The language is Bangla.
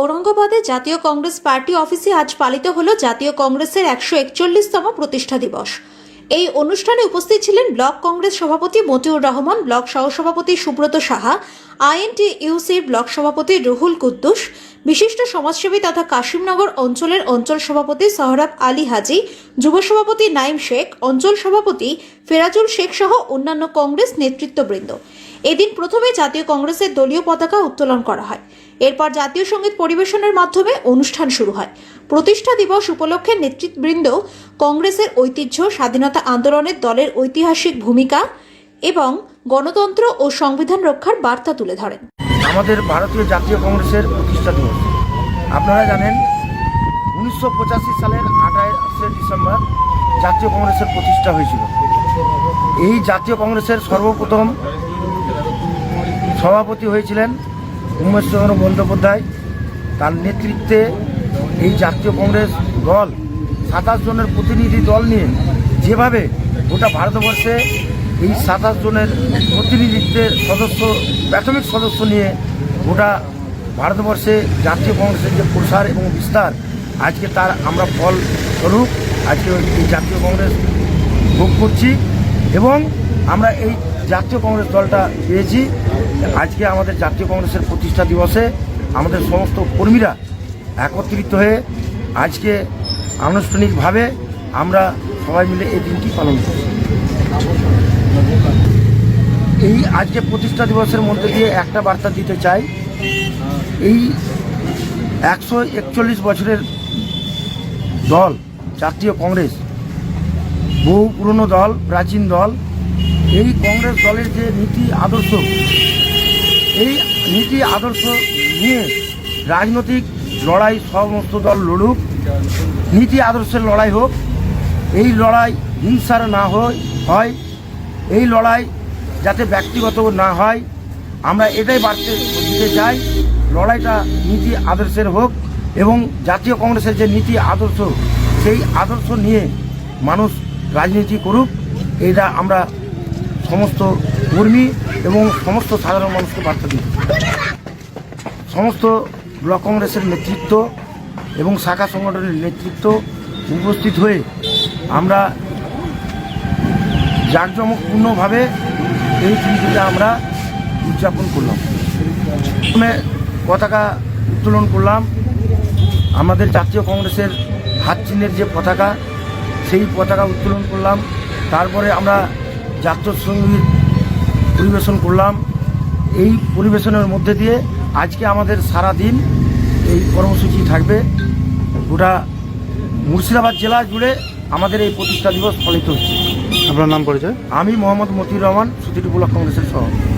ঔরঙ্গাবাদে জাতীয় কংগ্রেস পার্টি অফিসে আজ পালিত হল জাতীয় কংগ্রেসের একশো একচল্লিশতম প্রতিষ্ঠা দিবস। এই অনুষ্ঠানে উপস্থিত ছিলেন ব্লক কংগ্রেস সভাপতি মতিউর রহমান, ব্লক সহসভাপতি সুব্রত সাহা আইএনটি ইউসির ব্লক সভাপতি রুহুল কুদ্দুস, বিশিষ্ট সমাজসেবী তথা কাশিমনগর অঞ্চলের অঞ্চল সভাপতি সহরাব আলী হাজি, যুব সভাপতি নাইম শেখ, অঞ্চল সভাপতি ফেরাজুল শেখ সহ অন্যান্য কংগ্রেস নেতৃত্ববৃন্দ। এদিন প্রথমে জাতীয় কংগ্রেসের দলীয় পতাকা উত্তোলন করা হয়। এরপর জাতীয় সংগীত পরিবেশনের মাধ্যমে অনুষ্ঠান শুরু হয়। প্রতিষ্ঠা দিবস উপলক্ষে নেতৃত্ববৃন্দ কংগ্রেসের ঐতিহ্য, স্বাধীনতা আন্দোলনের দলের ঐতিহাসিক ভূমিকা এবং গণতন্ত্র ও সংবিধান রক্ষার বার্তা তুলে ধরেন। আমাদের ভারতীয় জাতীয় কংগ্রেসের প্রতিষ্ঠা দিবস। আপনারা জানেন, উনিশশো পঁচাশি সালের আঠাশে ডিসেম্বর জাতীয় কংগ্রেসের প্রতিষ্ঠা হয়েছিল। এই জাতীয় কংগ্রেসের সর্বপ্রথম সভাপতি হয়েছিলেন উমেশচন্দ্র বন্দ্যোপাধ্যায় তার নেতৃত্বে এই জাতীয় কংগ্রেস দল, সাতাশ জনের প্রতিনিধি দল নিয়ে যেভাবে গোটা ভারতবর্ষে এই সাতাশ জনের প্রতিনিধিত্বের সদস্য, প্রাথমিক সদস্য নিয়ে গোটা ভারতবর্ষে জাতীয় কংগ্রেসের যে প্রসার এবং বিস্তার, আজকে তার আমরা ফল স্বরূপ আজকে এই জাতীয় কংগ্রেস ভোগ করছি এবং আমরা এই জাতীয় কংগ্রেস দলটা পেয়েছি। আজকে আমাদের জাতীয় কংগ্রেসের প্রতিষ্ঠা দিবসে আমাদের সমস্ত কর্মীরা একত্রিত হয়ে আজকে আনুষ্ঠানিকভাবে আমরা সবাই মিলে এই দিনটি পালন করি এই আজকে প্রতিষ্ঠা দিবসের মধ্যে দিয়ে একটা বার্তা দিতে চাই। এই একশো একচল্লিশ বছরের দল, জাতীয় কংগ্রেস, বহু পুরনো দল, প্রাচীন দল, এই কংগ্রেস দলের যে নীতি, আদর্শ এই নীতি আদর্শ নিয়ে রাজনৈতিক লড়াই সমস্ত দল লড়ুক, নীতি আদর্শের লড়াই হোক, এই লড়াই হিংসার না হয়, এই লড়াই যাতে ব্যক্তিগত না হয়, আমরা এটাই বাড়তে দিতে চাই, লড়াইটা নীতি আদর্শের হোক এবং জাতীয় কংগ্রেসের যে নীতি আদর্শ, সেই আদর্শ নিয়ে মানুষ রাজনীতি করুক, এটা আমরা সমস্ত কর্মী এবং সমস্ত সাধারণ মানুষকে বার্তা দিই সমস্ত ব্লক কংগ্রেসের নেতৃত্ব এবং শাখা সংগঠনের নেতৃত্ব উপস্থিত হয়ে আমরা জাঁকজমকপূর্ণভাবে এই দিনটিকে আমরা উদযাপন করলাম। প্রথমে পতাকা উত্তোলন করলাম। আমাদের জাতীয় কংগ্রেসের হাত চিহ্নের যে পতাকা, সেই পতাকা উত্তোলন করলাম। তারপরে আমরা জাতীয় সংগীত পরিবেশন করলাম। এই পরিবেশনের মধ্যে দিয়ে আজকে আমাদের সারা দিন এই কর্মসূচি থাকবে। গোটা মুর্শিদাবাদ জেলা জুড়ে আমাদের এই প্রতিষ্ঠা দিবস পালিত হচ্ছে। আপনার নাম পরিচয়? আমি মোহাম্মদ মতিউর রহমান সুতিটি ব্লক কংগ্রেসের সভাপতি।